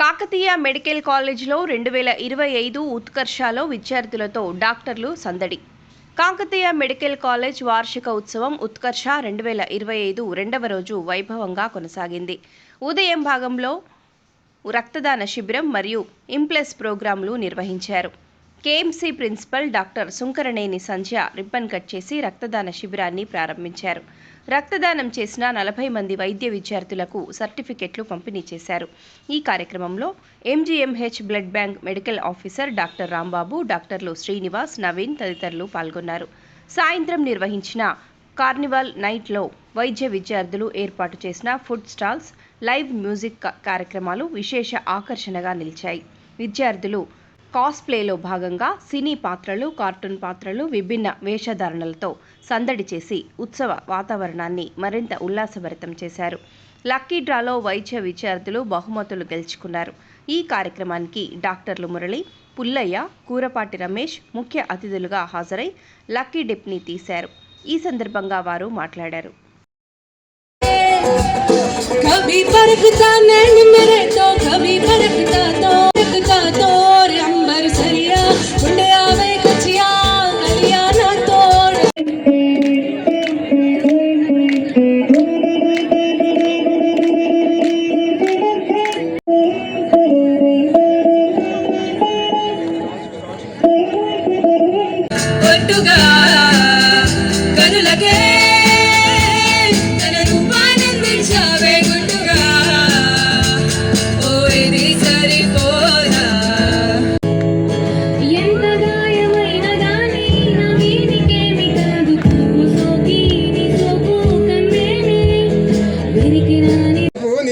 Kakatiya medical కాలేజ్లో రెండు వేల ఇరవై ఐదు ఉత్కర్షాలో విద్యార్థులతో డాక్టర్లు సందడి. కాకతీయ మెడికల్ కాలేజ్ వార్షిక ఉత్సవం ఉత్కర్ష రెండు వేల ఇరవై ఐదు రెండవ రోజు వైభవంగా కొనసాగింది. ఉదయం భాగంలో రక్తదాన శిబిరం మరియు ఇంప్లెస్ ప్రోగ్రాంలు నిర్వహించారు. KMC principal doctor Sunkaraneni Sandhya ribbon cut చేసి రక్తదాన శిబిరాన్ని ప్రారంభించారు. రక్తదానం చేసిన నలభై మంది వైద్య విద్యార్థులకు సర్టిఫికెట్లు పంపిణీ చేశారు. ఈ కార్యక్రమంలో M G M H blood bank medical officer doctor Rambabu డాక్టర్లు శ్రీనివాస్ నవీన్ తదితరులు పాల్గొన్నారు. సాయంత్రం నిర్వహించిన కార్నివాల్ నైట్లో వైద్య విద్యార్థులు ఏర్పాటు చేసిన ఫుడ్ స్టాల్స్ లైవ్ మ్యూజిక్ కార్యక్రమాలు విశేష ఆకర్షణగా నిలిచాయి. విద్యార్థులు కాస్ప్లేలో భాగంగా సినీ పాత్రలు కార్టూన్ పాత్రలు విభిన్న వేషధారణలతో సందడి చేసి ఉత్సవ వాతావరణాన్ని మరింత ఉల్లాసభరితం చేశారు లక్కీ డ్రాలో వైద్య విద్యార్థులు బహుమతులు గెలుచుకున్నారు ఈ కార్యక్రమానికి డాక్టర్లు మురళి పుల్లయ్య కూరపాటి రమేష్ ముఖ్య అతిథులుగా హాజరై లక్కీ డిప్ని తీశారు ఈ సందర్భంగా వారు మాట్లాడారు कभी बरखता नैन मेरे तो कभी बरखता तो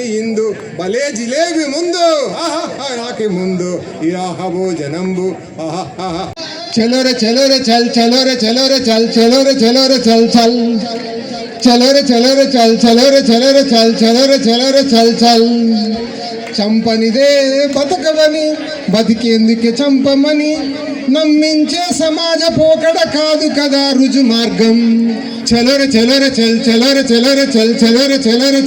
ఇందు భలే జిలేబి ముందు. ఆహాహా, ముందు. ఇరాహబో జనంబు. చలోర చలోర చల్ చలోర చలోర చల్ చలోర చలోర చల్ చల్. చలోర చలోర చల్ చలోర చలోర చల్ చలోర చలోర చల్ చల్. చంపనిదే బతకవని బతికేందుకే చంపమని. నమ్మించే సమాజ పోకడ కాదు కదా రుజు మార్గం. చలో రే చలో రే చల్ చలో. రే చలో రే చల్ చలో రే చలో రే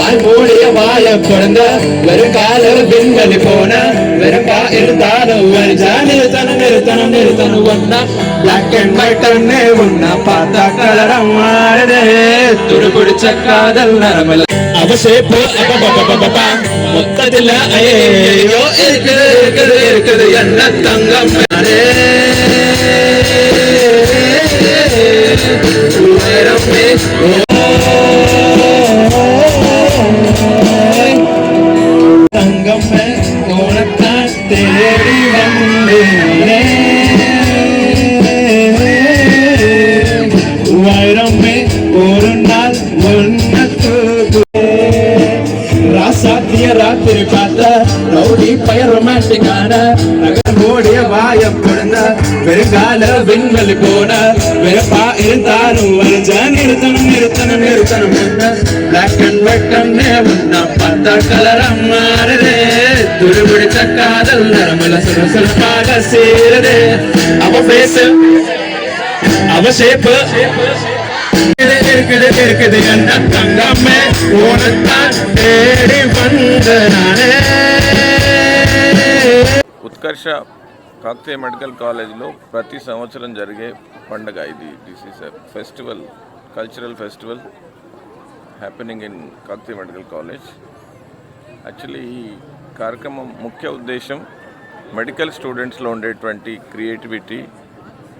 வாய் மூடிய வாய பிறந்த வெறும் கால பின்வலி போன வெறும் கா இருந்தாலும் வரிஜா நிறுத்தனம் நிறுத்தனம் நிறுத்தனம் ஒன்னா. பிளாக் அண்ட் ஒயிட் அண்ணே ஒன்னா பார்த்தா கலரம் மாறுதே. துடு பிடிச்ச காதல் நரமல அவசேப்பு அப்பா மொத்தத்தில் ஐயோ இருக்குது இருக்குது இருக்குது. என்ன தங்கம்? உயரமே பின்னல் போன வெப்பா இருந்தாலும் வரைஞ்ச நிறுத்தணும் நிறுத்தணும் நிறுத்தணும். என்ன பிளாக் அண்ட் ஒயிட் அண்ணே ஒன்னா பார்த்தா கலரா மாறுதே. துருபிடிச்ச காதல் நரமல சுரசுரப்பாக சேருதே. அவ பேசு அவ ஷேப்பு இருக்குது இருக்குது என்ன தங்கம்மே உனத்தான் தேடி வந்த நானே. உத்கர்ஷா కాకతీయ మెడికల్ కాలేజ్లో ప్రతి సంవత్సరం జరిగే పండగ ఇది. This is a festival cultural festival happening in Kakatiya medical college. Actually ఈ కార్యక్రమం ముఖ్య ఉద్దేశం మెడికల్ స్టూడెంట్స్లో ఉండేటువంటి క్రియేటివిటీ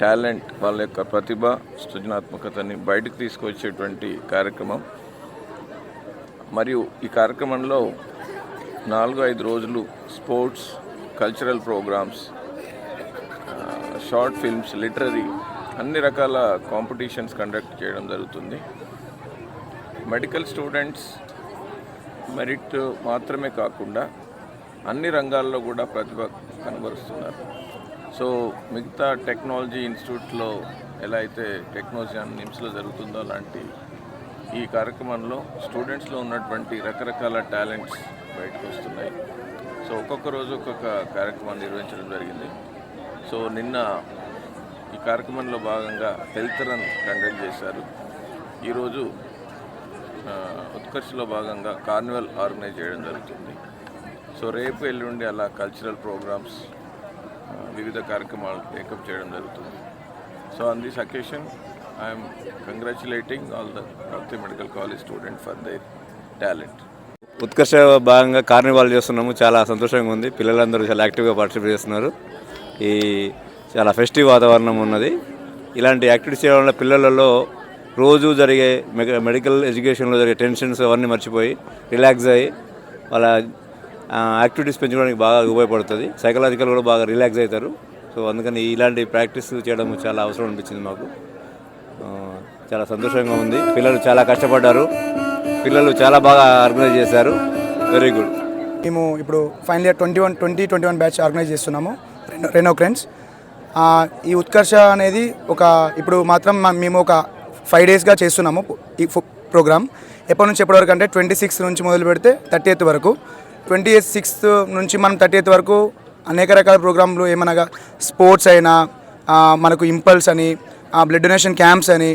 టాలెంట్ వాళ్ళ యొక్క ప్రతిభ సృజనాత్మకతని బయటకు తీసుకొచ్చేటువంటి కార్యక్రమం. మరియు ఈ కార్యక్రమంలో నాలుగు ఐదు రోజులు sports cultural programmes short films literary అన్ని రకాల కాంపిటీషన్స్ కండక్ట్ చేయడం జరుగుతుంది. మెడికల్ స్టూడెంట్స్ మెరిట్ మాత్రమే కాకుండా అన్ని రంగాల్లో కూడా ప్రతిభ కనబరుస్తున్నారు. సో మిగతా టెక్నాలజీ ఇన్స్టిట్యూట్లో ఎలా అయితే టెక్నాలజీ నిమ్స్లో జరుగుతుందో అలాంటి ఈ కార్యక్రమంలో స్టూడెంట్స్లో ఉన్నటువంటి రకరకాల టాలెంట్స్ బయటకు వస్తున్నాయి. సో ఒక్కొక్క రోజు ఒక్కొక్క కార్యక్రమాన్ని నిర్వహించడం జరిగింది. సో నిన్న ఈ కార్యక్రమంలో భాగంగా హెల్త్ రన్ కండక్ట్ చేశారు. ఈరోజు ఉత్కర్షలో భాగంగా కార్నివల్ ఆర్గనైజ్ చేయడం జరుగుతుంది. సో రేపు ఎల్లుండి అలా కల్చరల్ ప్రోగ్రామ్స్ వివిధ కార్యక్రమాలు టేకప్ చేయడం జరుగుతుంది. So on this occasion I'm congratulating all the Bhakti medical college student for their talent. Utkarsha భాగంగా కార్నివాల్ చేస్తున్నాము. చాలా సంతోషంగా ఉంది. పిల్లలందరూ చాలా యాక్టివ్గా పార్టిసిపేట్ చేస్తున్నారు. ఈ చాలా ఫెస్టివ్ వాతావరణం ఉన్నది. ఇలాంటి యాక్టివిటీస్ చేయడం వల్ల పిల్లలలో రోజు జరిగే మె- మెడికల్ ఎడ్యుకేషన్లో జరిగే టెన్షన్స్ అవన్నీ మర్చిపోయి రిలాక్స్ అయ్యి వాళ్ళ యాక్టివిటీస్ పెంచుకోవడానికి బాగా ఉపయోగపడుతుంది. సైకలాజికల్ కూడా బాగా రిలాక్స్ అవుతారు. సో అందుకని ఇలాంటి ప్రాక్టీస్ చేయడం చాలా అవసరం అనిపించింది మాకు. చాలా సంతోషంగా ఉంది. పిల్లలు చాలా కష్టపడ్డారు. పిల్లలు చాలా బాగా ఆర్గనైజ్ చేశారు. వెరీ గుడ్ మేము ఇప్పుడు final year twenty one twenty twenty one batch organise చేస్తున్నాము. రెనో రెనో ఈ ఉత్కర్ష అనేది ఒక ఇప్పుడు మాత్రం మేము ఒక ఫైవ్ డేస్గా చేస్తున్నాము ఈ ప్రోగ్రామ్ ఎప్పటి నుంచి ఎప్పటి వరకు అంటే ట్వంటీ సిక్స్త్ నుంచి మొదలు పెడితే థర్టీ ఎయిత్ వరకు. ట్వంటీ ఎయిత్ సిక్స్త్ నుంచి మనం థర్టీ ఎయిత్ వరకు అనేక రకాల ప్రోగ్రాంలు ఏమనగా స్పోర్ట్స్ అయినా మనకు ఇంపల్స్ అని బ్లడ్ డొనేషన్ క్యాంప్స్ అని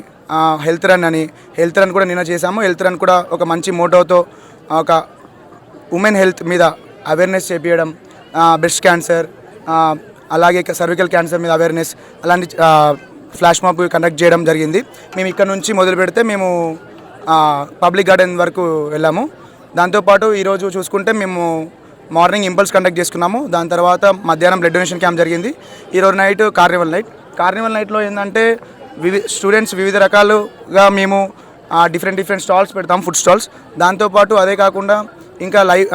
హెల్త్ రన్ అని హెల్త్ రన్ కూడా నిన్న చేశాము. హెల్త్ రన్ కూడా ఒక మంచి మోటోతో ఒక ఉమెన్ హెల్త్ మీద అవేర్నెస్ చేపించడం బ్రెస్ట్ క్యాన్సర్ అలాగే సర్వికల్ క్యాన్సర్ మీద అవేర్నెస్ అలాంటి ఫ్లాష్ మాప్ కండక్ట్ చేయడం జరిగింది. మేము ఇక్కడ నుంచి మొదలు పెడితే మేము పబ్లిక్ గార్డెన్ వరకు వెళ్ళాము. దాంతోపాటు ఈరోజు చూసుకుంటే మేము మార్నింగ్ ఇంపల్స్ కండక్ట్ చేసుకున్నాము. దాని తర్వాత మధ్యాహ్నం బ్లడ్ డొనేషన్ క్యాంప్ జరిగింది. ఈరోజు నైట్ కార్నివల్ నైట్ కార్నివల్ నైట్లో ఏంటంటే వివి స్టూడెంట్స్ వివిధ రకాలుగా మేము డిఫరెంట్ డిఫరెంట్ స్టాల్స్ పెడతాం ఫుడ్ స్టాల్స్ దాంతోపాటు అదే కాకుండా ఇంకా లైవ్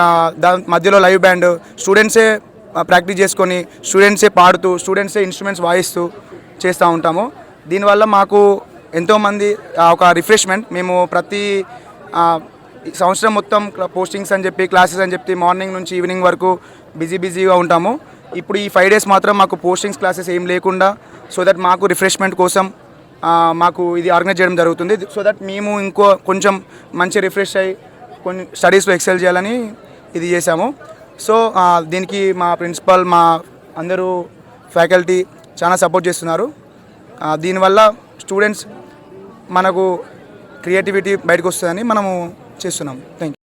దా మధ్యలో లైవ్ బ్యాండ్ స్టూడెంట్సే ప్రాక్టీస్ చేసుకొని స్టూడెంట్సే పాడుతూ స్టూడెంట్సే ఇన్స్ట్రుమెంట్స్ వాయిస్తూ చేస్తూ ఉంటాము. దీనివల్ల మాకు ఎంతోమంది ఒక రిఫ్రెష్మెంట్ మేము ప్రతి సంవత్సరం మొత్తం పోస్టింగ్స్ అని చెప్పి క్లాసెస్ అని చెప్పి మార్నింగ్ నుంచి ఈవినింగ్ వరకు బిజీ బిజీగా ఉంటాము. ఇప్పుడు ఈ ఫైవ్ డేస్ మాత్రం మాకు పోస్టింగ్స్ క్లాసెస్ ఏం లేకుండా సో దట్ మాకు రిఫ్రెష్మెంట్ కోసం మాకు ఇది ఆర్గనైజ్ చేయడం జరుగుతుంది. సో దట్ మేము ఇంకో కొంచెం మంచి రిఫ్రెష్ అయ్యి కొన్ని స్టడీస్లో ఎక్సెల్ చేయాలని ఇది చేశాము. సో దీనికి మా ప్రిన్సిపల్ మా అందరూ ఫ్యాకల్టీ చాలా సపోర్ట్ చేస్తున్నారు. దీనివల్ల స్టూడెంట్స్ మనకు క్రియేటివిటీ బయటకు వస్తుందని మనము చేస్తున్నాం. Thank you